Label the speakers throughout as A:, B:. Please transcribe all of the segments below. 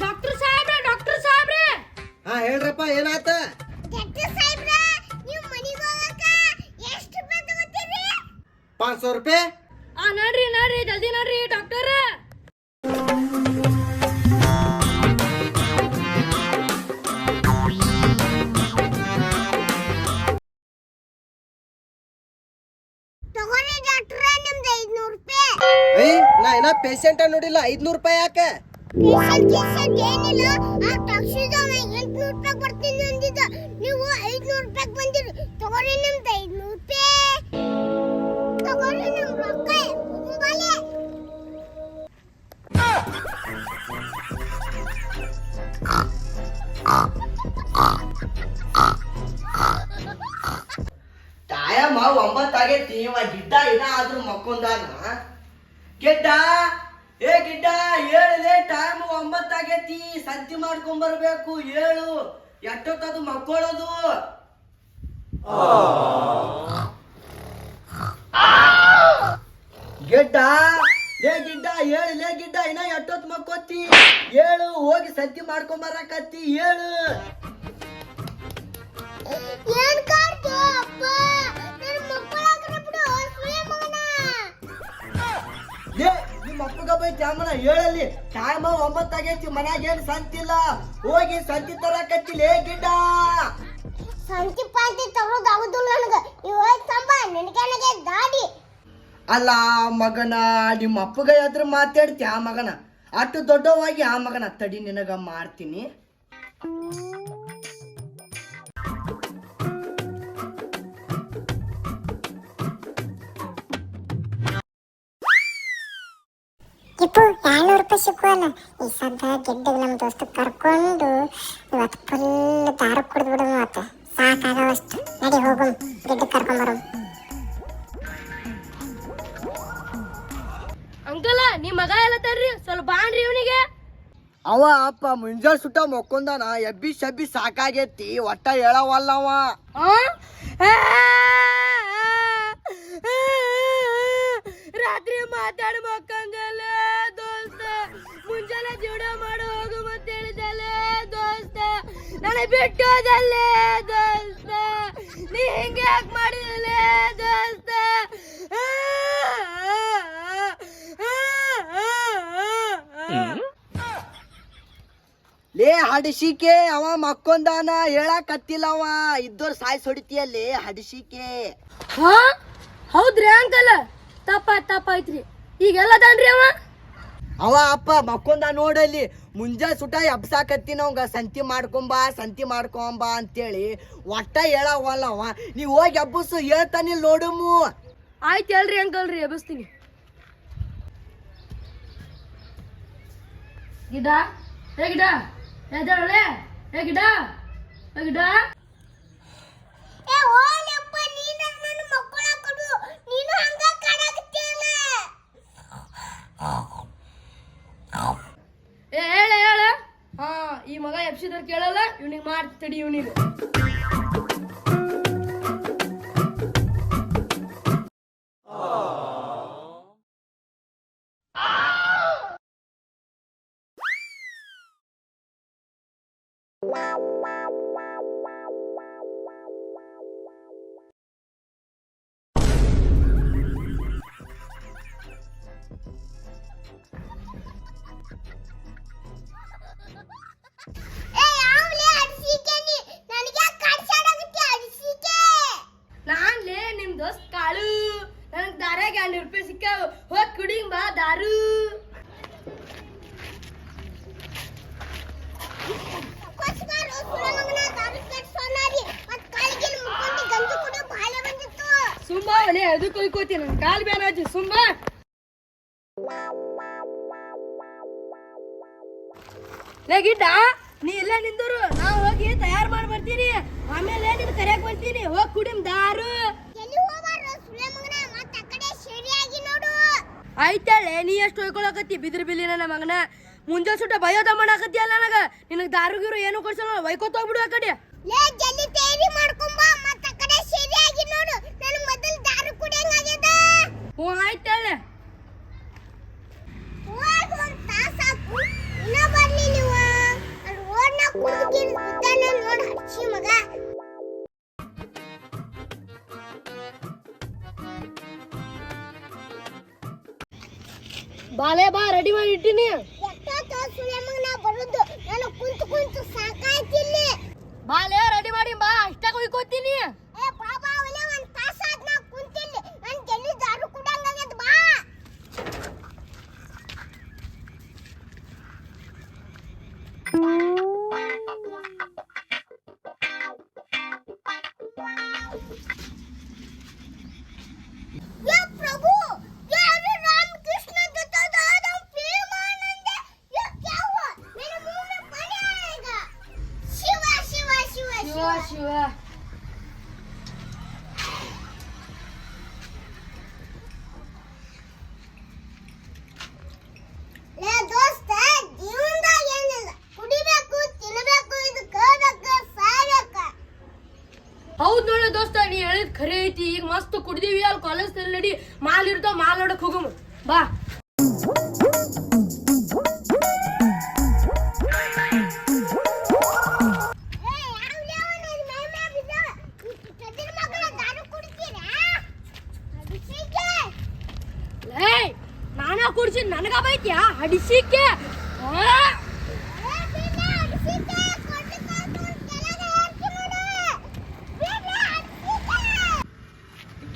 A: Doctor ಸಾಹೇಬ್ರೆ doctor ಸಾಹೇಬ್ರೆ!
B: ಹಾ ಹೇಳ್ರಪ್ಪ ಏನಾತ
C: ಡಾಕ್ಟರ್ ಸಾಹೇಬ್ರೆ ನೀವು ಮನೆಗೆ ಎಷ್ಟು ರೂಪಾಯಿ ತಗೋತೀರಿ
B: ಪಾಂಚ್ ಸौ ರೂಪಾಯಿ?
A: ಆ ನೋಡ್ರಿ ನಡ್ರಿ ಜಲ್ದಿ ನೋಡ್ರಿ ಡಾಕ್ಟರ್!
C: ರೂಪಾಯಿ
B: ನೋಡಿಲ್ಲ ಐದ್ನೂರು ರೂಪಾಯಿ ಯಾಕೆ? ಟೈಮ್ ಒಂಬತ್ತಾಗೈತಿ ಇವ ಗಿಡ್ಡ ಇದ ಆದ್ರೂ ಮಕ್ಕೊಂದಾನ ಗಿಡ್ಡ? ಏ ಗಿಡ್ಡ ಹೇಳಲೇ ಟೈಮ್ ಒಂಬತ್ತಾಗೈತಿ. ಸಂತಿ ಮಾಡ್ಕೊಂಡ್ ಬರ್ಬೇಕು ಹೇಳು ಎಷ್ಟೊತ್ತದು ಮಕ್ಕೊಳ್ಳೋದು? ಗಿಡ್ಡ, ಏ ಗಿಡ್ಡ ಹೇಳು ಲೇ ಗಿಡ್ಡ, ಇನ್ನ ಎಷ್ಟೊತ್ತು ಮಕ್ಕೋತಿ ಹೇಳು ಹೋಗಿ ಸಂತಿ ಮಾಡ್ಕೊಂಡ್ ಬರಕತ್ತಿ ಹೇಳು
C: ಏನ್ ಕಾಡ್ತು ಅಪ್ಪ?
B: ಅಪ್ಪಗ ಬೈ ತ್ಯಾಮನ ಹೇಳಲ್ಲಿ. ಟೈಮ್ ಒಂಬತ್ತಾಗೈತಿ ಮನ್ಯಾಗ ಏನ್ ಸಂತಿಲ್ಲ ಹೋಗಿ ಸಂತಿ ತರಕತ್ತಿ ಲೇ ಗಿಡ್ಡ.
C: ಸಂತಿ ಪಾಂತಿ ತಗೊಳೋದಾಗುದಿಲ್ಲ ನನಗೆ. ಇವತ್ತು ಸಂಬ ನಿನಗೆ ದಾಡಿ?
B: ಅಲ್ಲ ಮಗನ ನಿಮ್ಮ ಅಪ್ಪಗ ಎದ್ರ ಮಾತಾಡ್ತಿ ಆ ಮಗನ. ಅಷ್ಟು ದೊಡ್ಡವಾಗಿ ಆ ಮಗನ ತಡಿ ನಿನಗ ಮಾಡ್ತೀನಿ.
D: ಏಳ್ನೂರು ರೂಪಾಯಿ ಸಿಕ್ಕುವಲ್ಲ ಈ ಸದ್ದ ಗೆಡ್ಡೆಗೆ ನಮ್ಮ ದೋಸ್ತ ಕರ್ಕೊಂಡು ಇವತ್ತು ಫುಲ್ ದಾರ ಕುಡಿದು ಬಿಡೋದು ಇವತ್ತು ಸಾಕಾಗವಷ್ಟು ನಡಿ ಹೋಗು ಗೆಡ್ಡೆ ಕರ್ಕೊಂಬರು
A: ಅಂಕಲ ನಿಮ್ ಮಗ ಎಲ್ಲ ತರ್ರಿ ಸ್ವಲ್ಪ ಬಾಣ್ರಿ ಇವನಿಗೆ
B: ಅವ ಅಪ್ಪ ಮುಂಜಾನೆ ಸುಟ್ಟ ಮಕ್ಕೊಂದಾನ ಎಬ್ಬಿ ಶಬ್ಬಿ ಸಾಕಾಗೈತಿ ಒಟ್ಟ ಹೇಳವಲ್ಲವ
A: ರಾತ್ರಿ ಮಾತಾಡ ನನಗೆ ಬಿಟ್ಟು ಹೋದಲ್ಲೇ ದೋಸ್ತ. ನೀ ಹಿಂಗೆ ಯಾಕೆ ಮಾಡಿದಲ್ಲೇ ದೋಸ್ತ?
B: ಲೇ ಹಡಸಿಕೆ ಅವ ಮಕ್ಕೊಂದಾನ ಹೇಳಕತ್ತಿಲ್ಲವ. ಇದ್ದೋರ್ ಸಾಯ್ಸ್ ಹೊಡಿತಿಯಲ್ಲಿ ಹಡಸಿಕೆ.
A: ಹಾ? ಹೌದ್ರಿ ಅಂಕಲ್. ತಪ್ಪ ತಪ್ಪ ಐತ್ರಿ. ಈಗೆಲ್ಲದನ್ರಿ ಅವ?
B: ಅವ ಅಪ್ಪ ಮಕ್ಕೊಂದ ನೋಡಲ್ಲಿ ಮುಂಜಾನೆ ಸುಟ ಎಬ್ಸಾಕತ್ತೀನಿ ಅವಂಗ ಸಂತಿ ಮಾಡ್ಕೊಂಬ ಸಂತಿ ಮಾಡ್ಕೊಂಬ ಅಂತೇಳಿ ಒಟ್ಟ ಹೇಳವಲ್ಲವ ನೀವು ಹೋಗಿ ಎಬ್ಬಸು ಹೇಳ್ತಾನಿಲ್ ನೋಡುಮು
A: ಆಯ್ತು ಹೇಳ್ರಿ ಅಂಕಲ್ ರೀ ಎಬ್ಬಿಸ್ತೀನಿ. ಗಿಡ ಏ ಗಿಡ ಏ ಗಿಡ ಏ ಗಿಡ.
C: ಏ ನೀನು ನನ್ನ ಮಕ್ಕಳ ಕೊಡು ನೀನು ಹಂಗ ಕಾಡಾಕತ್ತೀಯಲ್ಲ
A: ಏ ಹೇಳ ಹೇಳ ಹಾ ಈ ಮಗ ಎಬ್ಸಿದ್ರ ಕೇಳಲ್ಲ ಇವ್ನಿಗೆ ಮಾಡ್ತಡಿ ಇವ್ನಿಗೆ. ದೋಸ್ತ್ ಕಾಳು. ನನಗ್ ದಾರ್ಯಾಗ ಎರಡು ರೂಪಾಯಿ ಸಿಕ್ಕಾವು. ಹೋಗ್ ಕುಡಿಂಗ್ ಬಾ ದಾರು. ಸುಮ್ಮ ಒಲೆ ಅದು ಕೊಯ್ಕೋತಿ ನನ್ ಕಾಲ್ ಬೇನಾಜಿ ಸುಮ್ಮ. ಗಿಡ್ಡ ನೀ ಇಲ್ಲ ನಿಂದರು. ಹೋಗಿ ತಯಾರು ಮಾಡಿ ಬರ್ತೀನಿ. ಆಮೇಲೆ ನಿನ್ ಕರೆಯಕ್ ಬರ್ತೀನಿ ಹೋಗ್ ಕುಡಿಮ್ ದಾರು. ಆಯ್ತಾಳೆ ನೀ ಎಷ್ಟು ಒಯ್ಕೊಳಕತ್ತಿ ಬಿದಿರು ಬಿಲ್ಲಿನ ನಮ್ಮ ಮಗನ. ಮುಂಜಾನೆ ಸುಟ್ಟ ಭಯ ಅಲ್ಲ ನನಗ? ನಿನಗೆ ದಾರುಗಿರು ಏನು ಕೊಡ್ಸಲ್ಲ ಒಯ್ಕೋತ ಹೋಗ್ಬಿಡು ಆ ಕಡೆ.
C: ಲೇ ತಯಾರಿ ಮತ್ತ ಸರಿಯಾಗಿ ನೋಡು. ಓಡ್ನ ಬರೋದು. ನಾನು ಕುಂತು ಕುಂತು ಇಟ್ಟಿನಿ
A: ಬಾಲೆ ರೆಡಿ ಮಾಡಿ ಬಾ ಅಷ್ಟಾಗ ಹೋಯ್ಕೋತೀನಿ. ಕುಡ್ದೀವಿ ಅಲ್ಲಿ ಕಾಲೇಜ್ ನಡಿ ಮಾಲ್ ಇರ್ತಾವ ಮಾಲ್ ನೋಡಕ್ ಹೋಗಮ್. ಬಾ.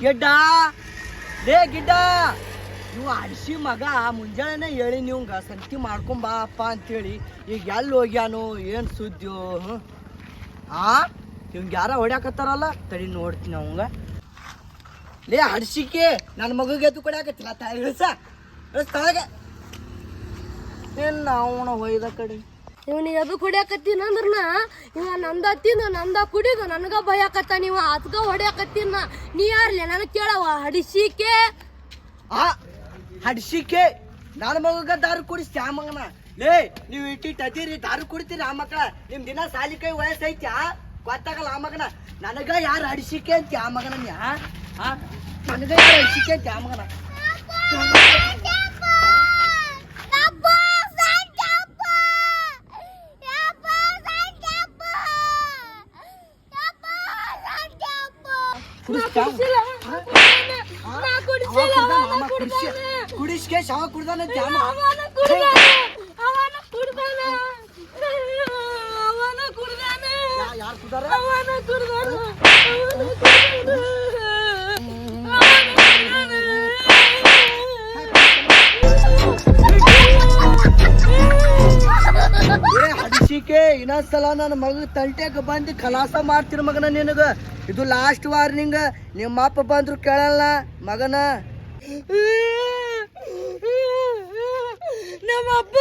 B: ಗಿಡ್ಡ. ಲೇ ಗಿಡ್ಡ ನೀವು ಅಡಿಸಿ ಮಗ ಮುಂಜಾನೆ ಹೇಳಿ ನೀವಂಗ ಸಂತಿ ಮಾಡ್ಕೊಂಬಾ ಅಪ್ಪ ಅಂತೇಳಿ. ಈಗ ಎಲ್ಲಿ ಹೋಗ್ಯಾನು, ಏನು ಸುದ್ದಿಯೋ ಆ? ಹಿಂಗೆ ಯಾರ ಹೊಡ್ಯಾಕತ್ತಾರಲ್ಲ? ತಡಿ ನೋಡ್ತೀನಿ ಅವಂಗ. ಲೇ ಅಡಿಸಿಕೆ ನನ್ನ ಮಗುಗೆ ಎದ್ದು ಕೊಡ್ಯಾಕತ್ತಿಲ್ಲ ತಾಯಿ ಇಳಿಸ ಏನು ಅವನ ಹೊಯ್ದ ಕಡೆ?
A: ಇವ್ನಿಗೆ ಅದು ಕುಡಿಯಾಕತ್ತೀನ ಅಂದ್ರನ, ಇವ ನಂದ ತಿಂದು, ನಂದ ಕುಡಿದು, ನನಗ ಭಯಕತ್ತ ನೀವ, ಅದ್ಕ ಹೊಡಿಯಾಕತ್ತೀನ. ನೀ ಯಾರ್ಲೆ? ನನಗ್ ಕೇಳವ ಹಡಿಸಿಕೆ.
B: ಆ, ಹಡ್ಸಿಕೆ. ನನ್ನ ಮಗಗ ದಾರು ಕುಡಿಸ್ತಿ, ಆ ಮಗನ. ಲೇ, ನೀವು ಇಟ್ಟಿಟ್ಟು ಅದಿರಿ, ದಾರು ಕುಡಿತೀರಿ ಆ ಮಕ್ಕಳ. ನಿಮ್ ದಿನ ಸಾಲಿ ಕೈ ವಯಸ್ಸೈತಿ ಗೊತ್ತಾಗಲ್ಲ ಆ ಮಗನ. ನನಗ ಯಾರು ಹಡಿಸಿಕೆ ಅಂತ ಆ ಮಗನ? ನನಗ ಯಾರು ಹಡಿಸಿಕೆ ಅಂತ ಆ ಮಗನ
C: ಅಪ್ಪ ಸಂತಪ್ಪ ಅಪ್ಪ ಸಂತಪ್ಪ ಅಪ್ಪ ಸಂತಪ್ಪ
B: ಕುಡಿಸ್ತ್ಯಾ? ಆ?
A: ನಾ
B: ಅವ
A: ಕುಡಿಸಿಲ್ಲ
B: ಕುಡ್ದಾನ,
A: ಅವನ
B: ಅವ ಕುಡಿಸಿ
A: ಕುಡ್ದಾನ
B: ಕುಡಿಸ್ಕೆ ಶವ ಕುಡ್ದಾನಂತೆ ಆ ಮಗ.
A: ಅವನ ಕುಡ್ದಾನ ಅವನ ಕುಡ್ದಾನ ಅವನ ಕುಡ್ದಾನ
B: ಯಾ- ಯಾರ್ ಕುಡ್ದಾರ
A: ಅವನ ಕುಡ್ದಾನ ಅವನ ಕುಡ್ದಾನ
B: ಏ ಹಡಿಸಿಕೆ ಇನ್ನೊಂದ್ಸಲ ನನ್ನ ಮಗ ತಂಟೆಗೆ ಬಂದು ಕಲಾಸ ಮಾಡ್ತಿರ ಮಗನ ನಿನಗ? ಇದು ಲಾಸ್ಟ್ ವಾರ್ನಿಂಗ್ ನಿಮ್ಮ ಅಪ್ಪ ಬಂದ್ರು ಕೇಳಲ್ಲ ಮಗನ.
A: ನಮ್ಮ ಅಪ್ಪ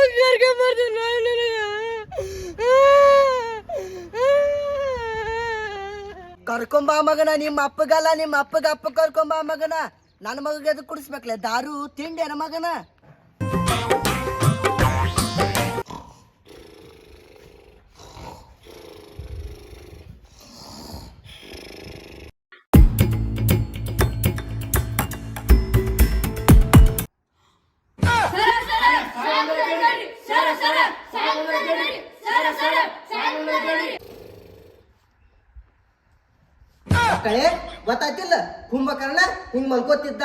B: ಕರ್ಕೊಂಬ ಮಗನ ನಿಮ್ಮ ಅಪ್ಪಗಲ್ಲ ನಿಮ್ಮ ಅಪ್ಪಗ ಅಪ್ಪ ಕರ್ಕೊಂಬಾ ಮಗನ. ನನ್ನ ಮಗಗೆ ಅದು ಕುಡಿಸ್ಬೇಕಲ್ಲ ದಾರು ತಿಂಡಿ ಮಗನ? ಮಲ್ಕೋತಿದ್ದ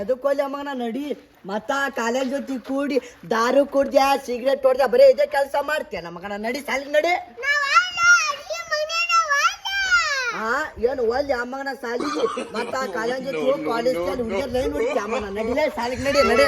B: ಎದಕ್ಕೋಲಿ ಮಗನ ನಡಿ. ಮತ್ತ ಕಾಲೇಜ್ ಜೊತೆ ಕೂಡಿ ದಾರು ಕುಡ್ದ್ಯಾ ಸಿಗರೇಟ್ ಹೊಡ್ದ್ಯಾ ಬರೀ ಇದೇ ಕೆಲಸ ಮಾಡ್ತೀಯ ಮಗನ. ನಡಿ ಸಾಲಿಗೆ ನಡಿ. ಹಾ ಏನು ಒಲ್ಲಿ ಅಮ್ಮನ ಸಾಲಿಗೆ. ಮತ್ತ ಕಾಲೇಜ್ ಜೊತೆ ಕಾಲೇಜ್ ಹುಡುಗಿಯರ್ ಲೈನ್ ಹೊಡಿತೀಯ ಅಮ್ಮನ ನಡಿಲೇ ಸಾಲಿಗೆ ನಡಿ ನಡಿ.